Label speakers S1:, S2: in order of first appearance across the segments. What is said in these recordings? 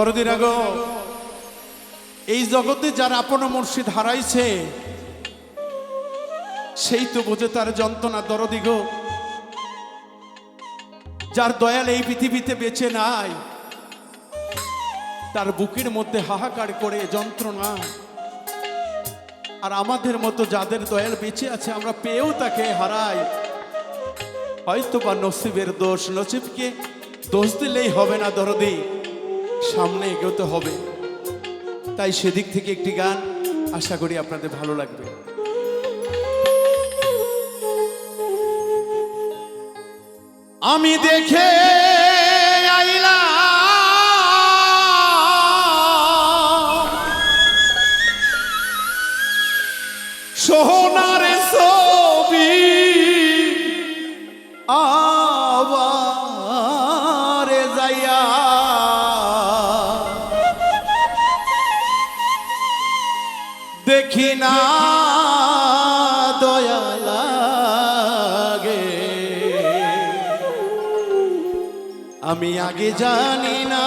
S1: দরদির আগ, এই জগতে যার আপন মুর্শিদ হারাইছে, সেই তো বোঝে তার যন্ত্রণা দরদি গো। যার দয়াল এই পৃথিবীতে বেঁচে নাই, তার বুকের মধ্যে হাহাকার করে যন্ত্রণা। আর আমাদের মতো যাদের দয়াল বেঁচে আছে, আমরা পেয়েও তাকে হারাই। হয়তো বা নসিবের দোষ, নসিবকে দোষ দিলেই হবে না দরদি। সামনে এগোতে হবে। তাই সেদিক থেকে একটি গান আশা করি আপনাদের ভালো লাগবে। আমি দেখে জানি না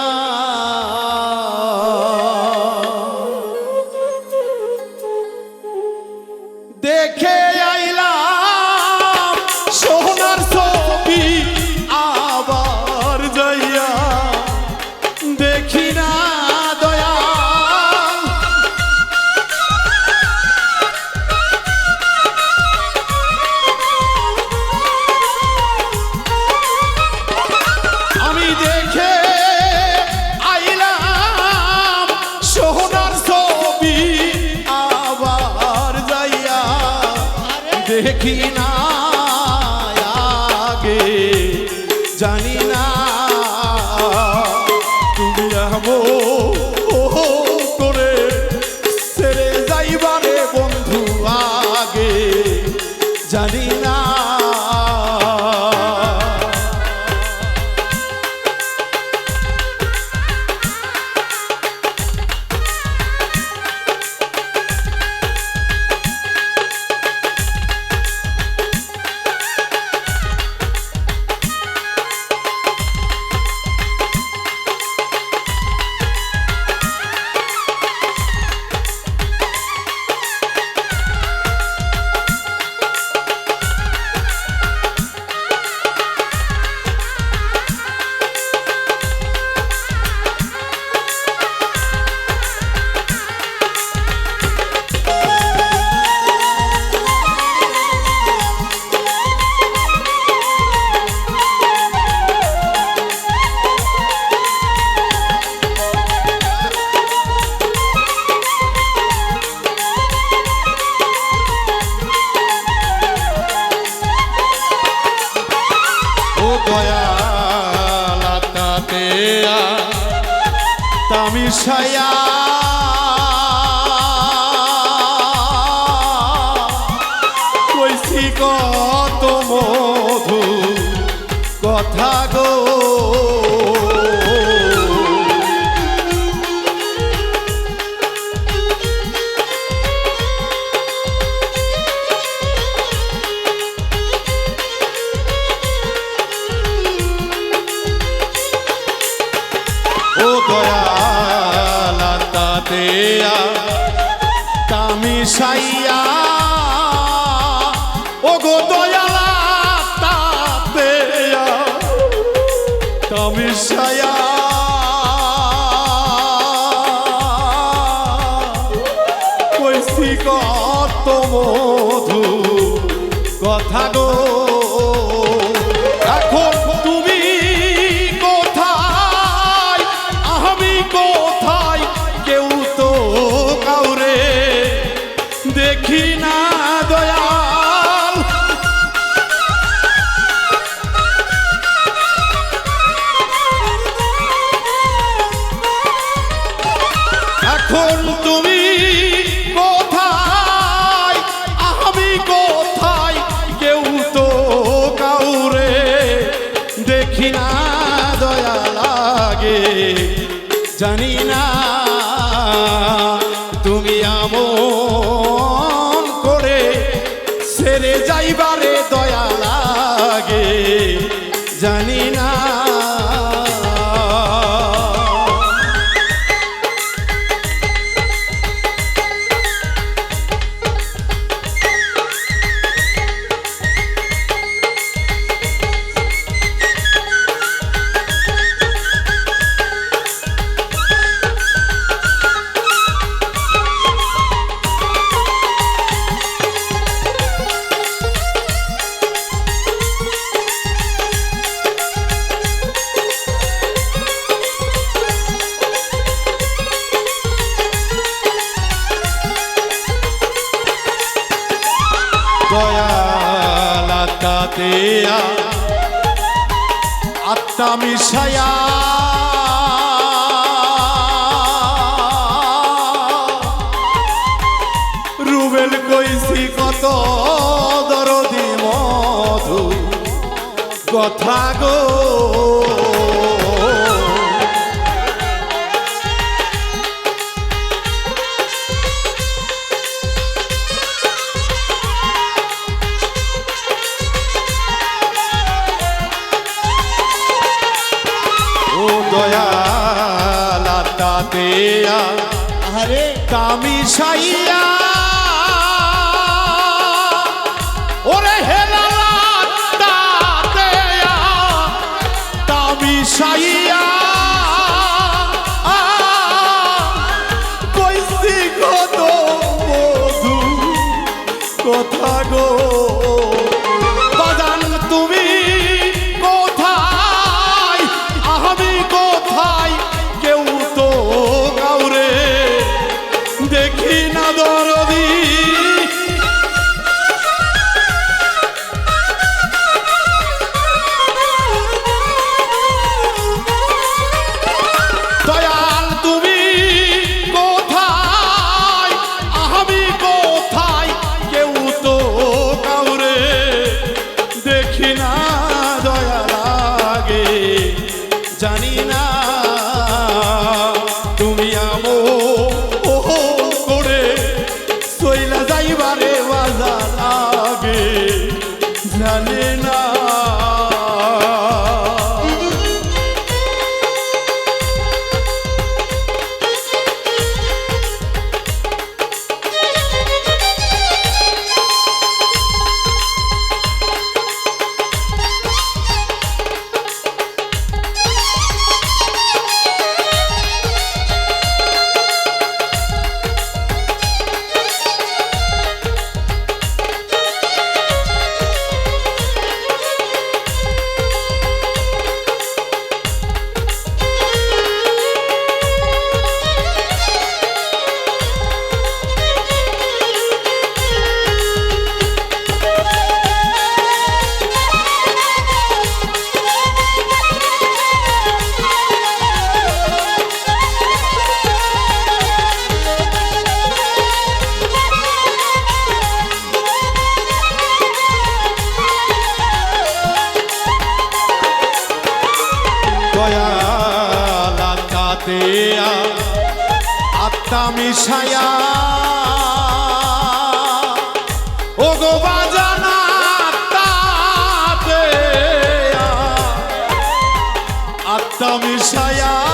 S1: দেখি তামিশায়া কইছি কত মধু কথা গো। mareia জানি না। দয়ালাতাতে আত্মা মিশায়া রুবেল কইছি কত দরদি মধু। কথা গো দয়ালাতাতে
S2: আরে
S1: কামি সাইয়া ওরে হেলাতে কামি সাইয়া কইছি কত মধু কথা গো। আত্মা মিশায়া ও গো বাজানা তাতে আত্মা মিশায়া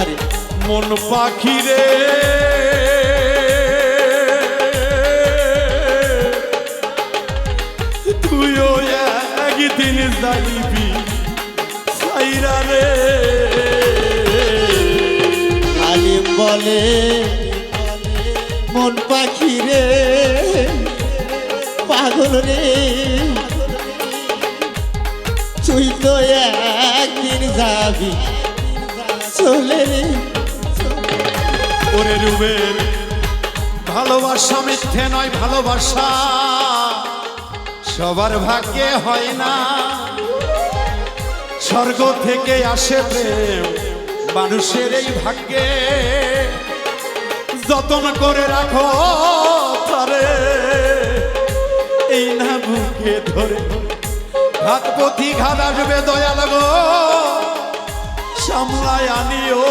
S2: আহারে
S1: মন পাখি রে। তুইও একদিন যাইবি সাইরা রে।
S2: আলিম বলে মন পাখি রে পাগল রে। তুই তো একদিন যাবি চলে রে।
S1: ওরে রুবের ভালোবাসা মিথ্যে নয়, ভালোবাসা সবার ভাগ্যে হয় না। স্বর্গ থেকে আসে প্রেম, মানুষের এই ভাগ্যে। যতন করে রাখো তারে, এই না বুকে ধরে। ঘাত পথি ঘাত আসবে দয়াল গো। সামলায় আনিও।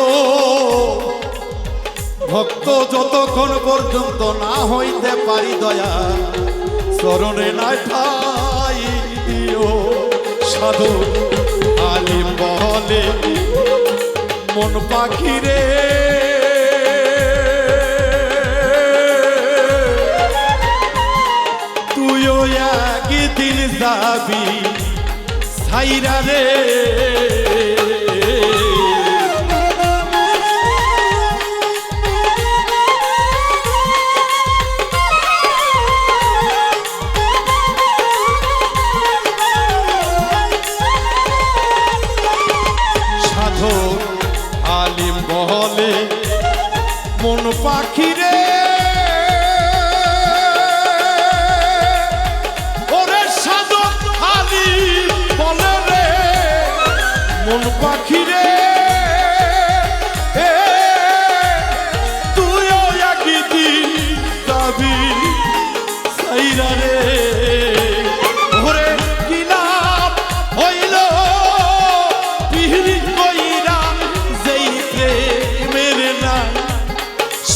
S1: ভক্ত যতক্ষণ পর্যন্ত না হইতে পারি দয়া চরণে নাই ঠাই দিও। সাধু আলিম বলে, মন পাখি রে তুইও একদিন যাবি সাইরা রে। বলে মন পাখি রে ওরে সাধু খালি বলে রে মন পাখি রে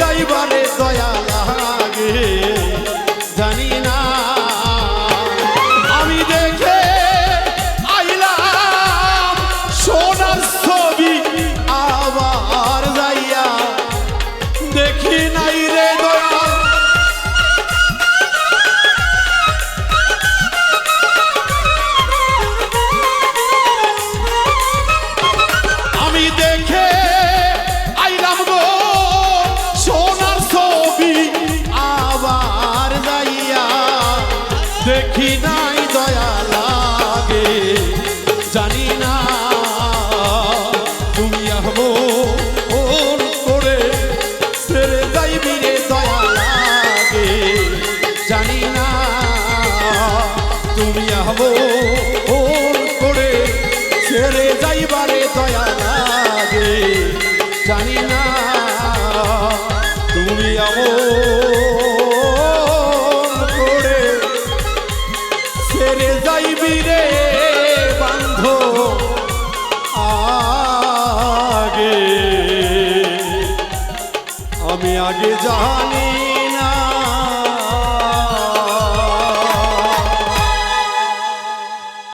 S1: যাইবারে আগে আমি আগে জানি